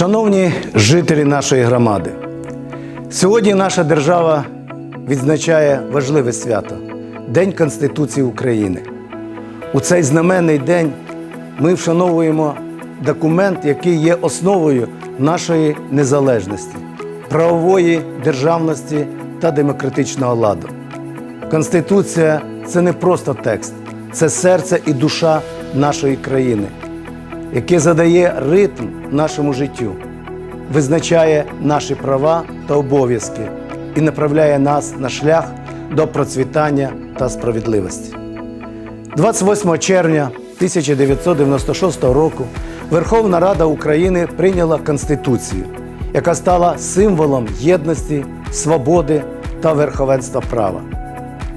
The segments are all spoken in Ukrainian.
Шановні жителі нашої громади, сьогодні наша держава відзначає важливе свято День Конституції України. У цей знаменний день ми вшановуємо документ, який є основою нашої незалежності, правової державності та демократичного ладу. Конституція це не просто текст, це серце і душа нашої країни, яке задає ритм нашому життю, визначає наші права та обов'язки і направляє нас на шлях до процвітання та справедливості. 28 червня 1996 року Верховна Рада України прийняла Конституцію, яка стала символом єдності, свободи та верховенства права.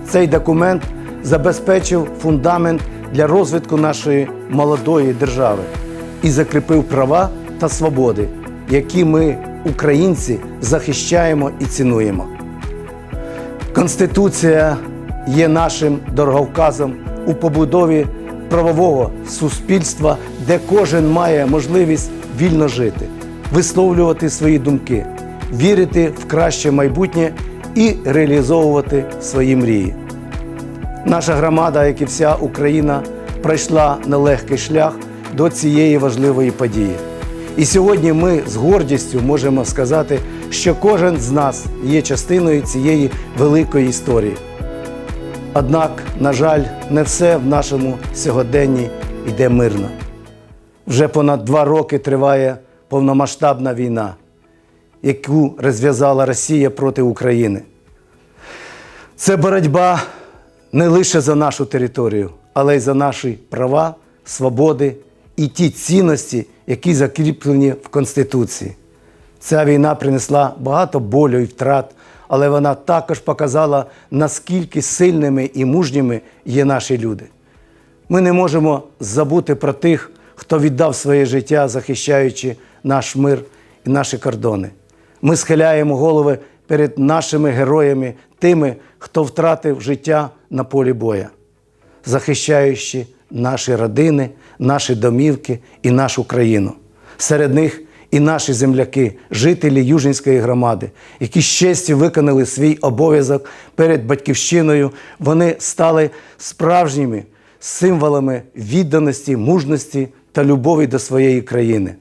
Цей документ забезпечив фундамент для розвитку нашої молодої держави і закріпив права та свободи, які ми, українці, захищаємо і цінуємо. Конституція є нашим дороговказом у побудові правового суспільства, де кожен має можливість вільно жити, висловлювати свої думки, вірити в краще майбутнє і реалізовувати свої мрії. Наша громада, як і вся Україна, пройшла нелегкий шлях до цієї важливої події. І сьогодні ми з гордістю можемо сказати, що кожен з нас є частиною цієї великої історії. Однак, на жаль, не все в нашому сьогоденні йде мирно. Вже понад два роки триває повномасштабна війна, яку розв'язала Росія проти України. Це боротьба не лише за нашу територію, але й за наші права, свободи і ті цінності, які закріплені в Конституції. Ця війна принесла багато болю і втрат, але вона також показала, наскільки сильними і мужніми є наші люди. Ми не можемо забути про тих, хто віддав своє життя, захищаючи наш мир і наші кордони. Ми схиляємо голови перед нашими героями, тими, хто втратив життя на полі боя, захищаючи наші родини, наші домівки і нашу країну. Серед них і наші земляки, жителі Южинської громади, які з честю виконали свій обов'язок перед батьківщиною, вони стали справжніми символами відданості, мужності та любові до своєї країни.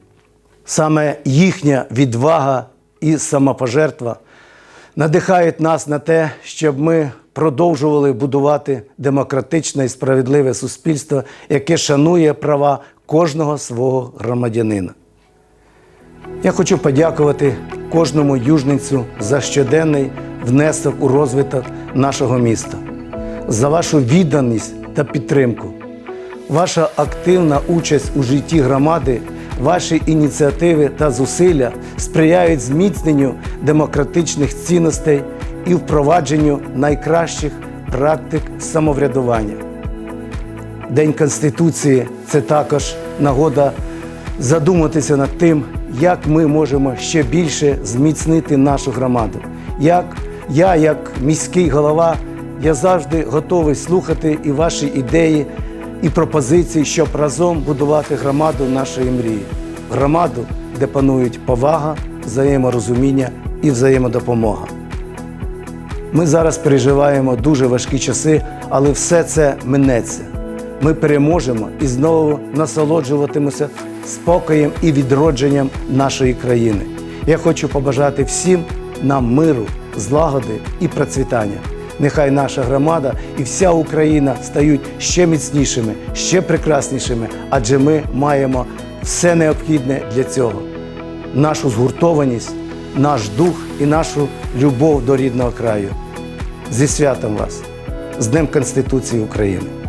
Саме їхня відвага і самопожертва надихають нас на те, щоб ми продовжували будувати демократичне і справедливе суспільство, яке шанує права кожного свого громадянина. Я хочу подякувати кожному южницю за щоденний внесок у розвиток нашого міста, за вашу відданість та підтримку. Ваша активна участь у житті громади, ваші ініціативи та зусилля сприяють зміцненню демократичних цінностей і впровадженню найкращих практик самоврядування. День Конституції це також нагода задуматися над тим, як ми можемо ще більше зміцнити нашу громаду. Як я, як міський голова, я завжди готовий слухати і ваші ідеї, і пропозиції, щоб разом будувати громаду нашої мрії. Громаду, де панують повага, взаєморозуміння і взаємодопомога. Ми зараз переживаємо дуже важкі часи, але все це минеться. Ми переможемо і знову насолоджуватимося спокоєм і відродженням нашої країни. Я хочу побажати всім нам миру, злагоди і процвітання. Нехай наша громада і вся Україна стають ще міцнішими, ще прекраснішими, адже ми маємо все необхідне для цього. Нашу згуртованість, наш дух і нашу любов до рідного краю. Зі святом вас, з Днем Конституції України!